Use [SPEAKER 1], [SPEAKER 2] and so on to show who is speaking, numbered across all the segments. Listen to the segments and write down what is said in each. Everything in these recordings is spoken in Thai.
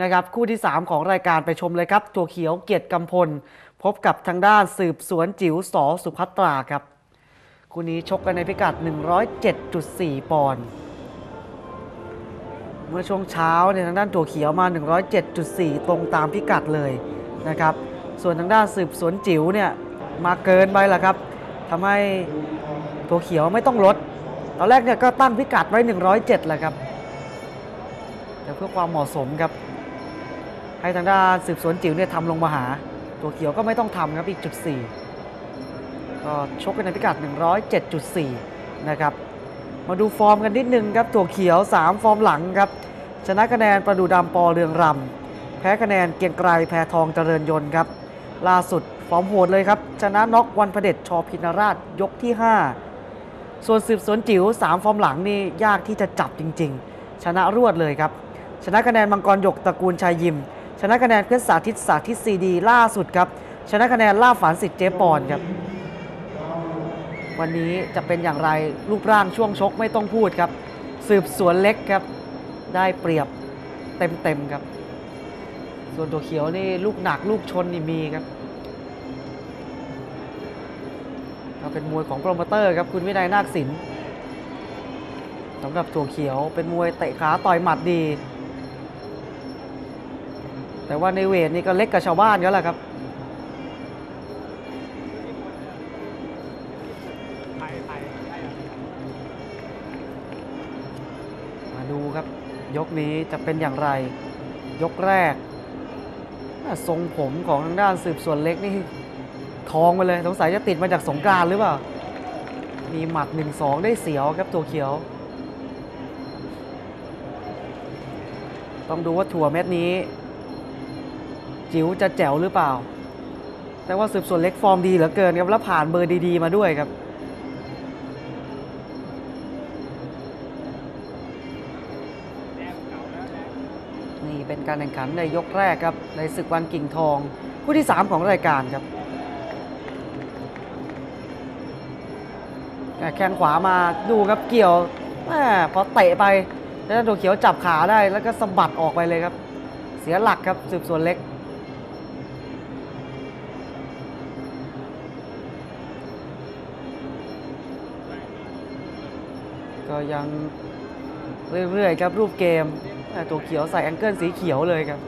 [SPEAKER 1] นะครับคู่ที่ 3 ของรายการไปชมเลยครับ ตัวเขียวเกียรติกำพล พบกับทางด้านสืบสวนจิ๋วสอสุภัตราครับ คู่นี้ชกกันในพิกัด 107.4 ปอนด์เมื่อช่วงเช้าเนี่ยทางด้านตัวเขียวมา 107.4 ตรงตามพิกัดเลยนะครับส่วนทางด้านสืบสวนจิ๋วเนี่ยมาเกินไปละครับทำให้ตัวเขียวไม่ต้องลด ตอนแรกเนี่ยก็ตั้งพิกัดไว้ 107แหละครับแต่เพื่อความเหมาะสมครับ ให้ทางด้านสืบสวนจิ๋วเนี่ยทำลงมาหา ตัวเขียวก็ไม่ต้องทำครับอีกจุดสี่ก็ชกกันในพิกัด 107.4 นะครับ มาดูฟอร์มกันนิดนึงครับตัวเขียว 3 ฟอร์มหลังครับ ชนะคะแนนประดูดำปอเรืองรำ แพ้คะแนนเกียงไกรแพทองเจริญยนต์ครับ ล่าสุดฟอร์มโหดเลยครับ ชนะน็อกวันพระเด็จชอพินราชยกที่ 5 ส่วนสืบสวนจิ๋ว 3 ฟอร์มหลังนี่ยากที่จะจับจริง ๆ ชนะรวดเลยครับ ชนะคะแนนมังกรหยกตระกูลชายยิม ชนะคะแนนเพชรสาธิตสาธิตซีดีล่าสุดครับ ชนะคะแนนล่าฝันสิทธิ์เจปอนครับ วันนี้จะเป็นอย่างไรรูปร่างช่วงชกไม่ต้องพูดครับ สืบสวนเล็กครับ ได้เปรียบเต็มๆครับ ส่วนตัวเขียวนี่ลูกหนักลูกชนนี่มีครับก็เป็นมวยของโปรโมเตอร์ครับคุณวินัยนาคศิลป์สำหรับตัวเขียวเป็นมวยเตะขาต่อยหมัดดี แต่ว่าในเวทนี่ก็เล็กกับชาวบ้านก็แหละครับมาดูครับ ยกนี้จะเป็นอย่างไร ยกแรกทรงผมของทางด้านสืบสวนเล็กนี่ทองไปเลยสงสัยจะติดมาจากสงกรารหรือเปล่า มีหมัด 1-2 ได้เสียวครับตัวเขียว ต้องดูว่าถั่วเม็ดนี้ จิ๋วจะแจ๋วหรือเปล่า แต่ว่าสืบสวนเล็กฟอร์มดีเหลือเกินครับแล้วผ่านเบอร์ดีๆมาด้วยครับนี่เป็นการแข่งขันในยกแรกครับในศึกวันกิ่งทองคู่ที่ 3 ของรายการครับแข้งขวามาดูครับเกี่ยวแม่พอเตะไปแล้วตัวเขียวจับขาได้แล้วก็สะบัดออกไปเลยครับ เสียหลักครับสืบสวนเล็ก ก็ยังเรื่อยๆครับรูปเกมแต่ตัวเขียวใส่แองเกิลสีเขียวเลยครับ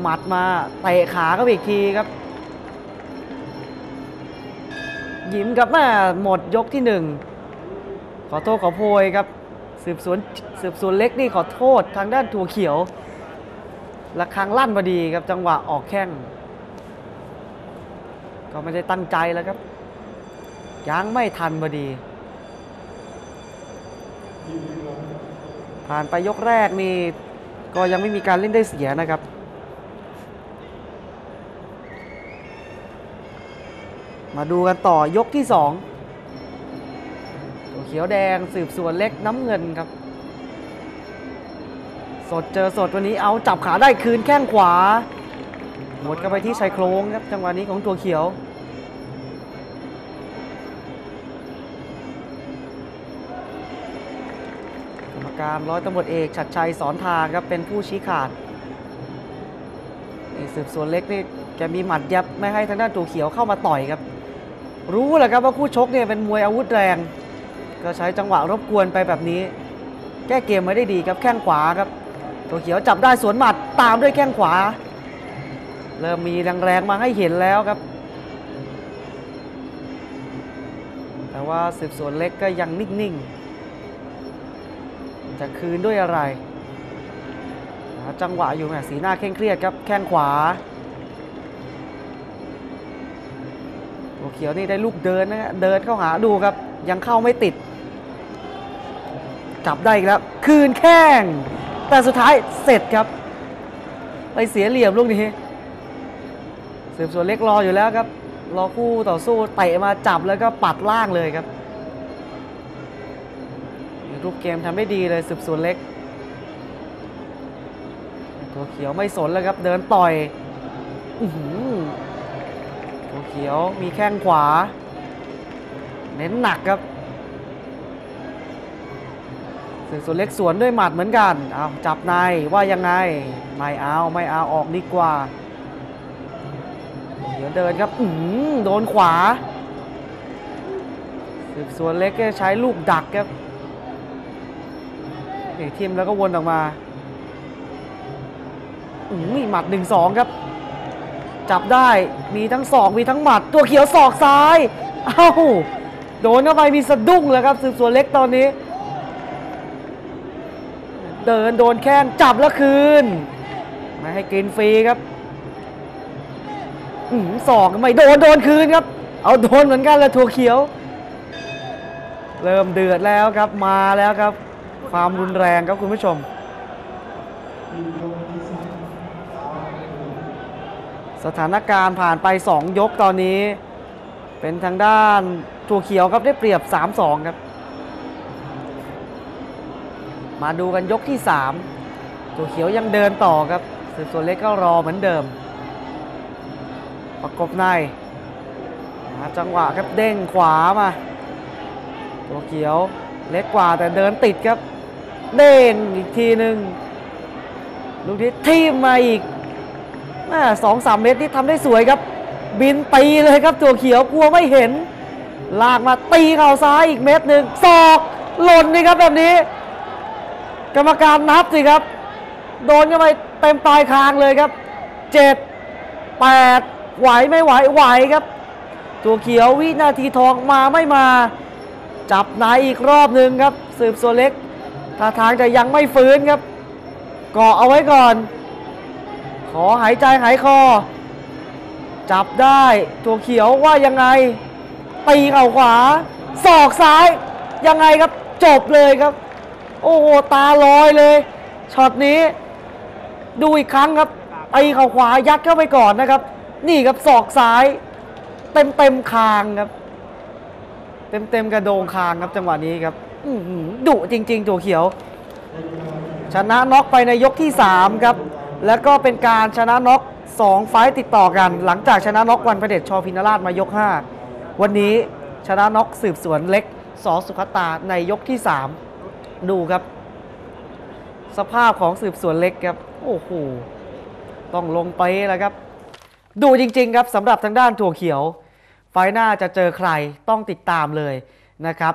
[SPEAKER 1] หมัดมาเตะขาก็อีกทีครับ ยิ้มกับม่หมดยกที่หนึ่งขอโทษขอโพยครับ สืบสวนสืบสวนเล็กนี่ขอโทษทางด้านถั่วเขียวระคังลั่นพอดีครับจังหวะออกแข้งก็ไม่ได้ตั้งใจแล้วครับ ยังไม่ทันพอดี ผ่านไปยกแรกนี่ก็ยังไม่มีการเล่นได้เสียนะครับมาดูกันต่อยกที่สองตัวเขียวแดงสืบสวนเล็กน้ำเงินครับ สดเจอสดวันนี้เอาจับขาได้คืนแข้งขวา หมดกันไปที่ชายโครงครับ จังหวะนี้ของตัวเขียว การร้อยตำรวจเอกชัดชัยสอนทางครับเป็นผู้ชี้ขาดนี่สืบสวนเล็กนี่แกมีหมัดยับไม่ให้ทางด้านตัวเขียวเข้ามาต่อยครับ รู้แหละครับว่าคู่ชกเนี่ยเป็นมวยอาวุธแรง ก็ใช้จังหวะรบกวนไปแบบนี้ แก้เกมไว้ได้ดีครับแข้งขวาครับตัวเขียวจับได้สวนหมัดตามด้วยแข้งขวา เริ่มมีแรงๆมาให้เห็นแล้วครับแต่ว่าสืบสวนเล็กก็ยังนิ่งๆ จะคืนด้วยอะไรจังหวะอยู่แหมสีหน้าเคร่งเครียดครับแข้งขวาตัวเขียวนี่ได้ลูกเดินนะฮะเดินเข้าหาดูครับ ยังเข้าไม่ติด จับได้อีกแล้ว คืนแข้ง แต่สุดท้ายเสร็จครับ ไปเสียเหลี่ยมลูกนี้สืบสวนเล็กรออยู่แล้วครับ รอคู่ต่อสู้เตะมาจับแล้วก็ปัดล่างเลยครับ รูปเกมทำได้ดีเลยสืบสวนเล็ก ตัวเขียวไม่สนแล้วครับ เดินต่อยอตัวเขียวมีแข้งขวา เน้นหนักครับสืบสวนเล็กสวนด้วยหมัดเหมือนกันเอาจับในว่ายังไง ไม่เอาไม่เอาออกดีกว่าเดี๋ยวเดินครับ อืโดนขวาสืบสวนเล็กก็ใช้ลูกดักครับ นี่ทิมแล้วก็วนออกมาอืมหมัดหนึ่งสองครับ จับได้มีทั้งศอกมีทั้งหมัด ตัวเขียวศอกซ้ายเอ้าโดนเข้าไปมีสะดุ้งเลยครับสืบสวนเล็กตอนนี้ เดินโดนแข้งจับแล้วคืนไม่ให้กินฟรีครับอืมศอกไม่โดนโดนคืนครับ เอาโดนเหมือนกันเลยถั่วเขียว เริ่มเดือดแล้วครับมาแล้วครับ ความรุนแรงครับคุณผู้ชม สถานการณ์ผ่านไป 2 ยกตอนนี้ เป็นทางด้านถั่วเขียวครับได้เปรียบ 3-2 ครับ มาดูกันยกที่3ตัวเขียวยังเดินต่อครับสืบสวนเล็กก็รอเหมือนเดิม ประกบในหาจังหวะครับเด้งขวามา ตัวเขียวเล็กกว่าแต่เดินติดครับ เด้งอีกทีหนึ่งลูกนี้ทีมมาอีกสองสามเมตรนี่ทำได้สวยครับ บินตีเลยครับตัวเขียวกลัวไม่เห็น ลากมาตีเข่าซ้ายอีกเม็ดหนึ่งศอกหล่นนี่ครับแบบนี้ กรรมการนับสิครับ โดนเข้าไปเต็มปลายคางเลยครับเจ็ดแปดไหวไม่ไหวไหวครับ ตัวเขียววินาทีทองมาไม่มา จับนายอีกรอบหนึ่งครับ สืบโซเล็ก ท่าทางจะยังไม่ฟื้นครับกาะเอาไว้ก่อน ขอหายใจหายคอ จับได้ตัวเขียวว่ายังไง ตีเข่าขวา ศอกซ้าย ยังไงครับ จบเลยครับ โอ้โห ตาลอยเลย ช็อตนี้ ดูอีกครั้งครับตีเข่าขวายัดเข้าไปก่อนนะครับ นี่ครับศอกซ้าย เต็มเต็มคางครับ เต็มเต็มกระโดงคางครับจังหวะนี้ครับ ดุจริง ๆ ตัวเขียว ชนะน็อกไปในยกที่ 3 ครับ แล้วก็เป็นการชนะน็อก2 ไฟต์ติดต่อกัน หลังจากชนะน็อกวันประเดชชอพินาราชมายก 5 วันนี้ชนะน็อกสืบสวนเล็กสอสุขตาในยกที่ 3 ดูครับ สภาพของสืบสวนเล็กครับ โอ้โหต้องลงไปแล้วครับ ดูจริง ๆ ครับสำหรับทางด้านถั่วเขียว ไฟล์หน้าจะเจอใครต้องติดตามเลยนะครับ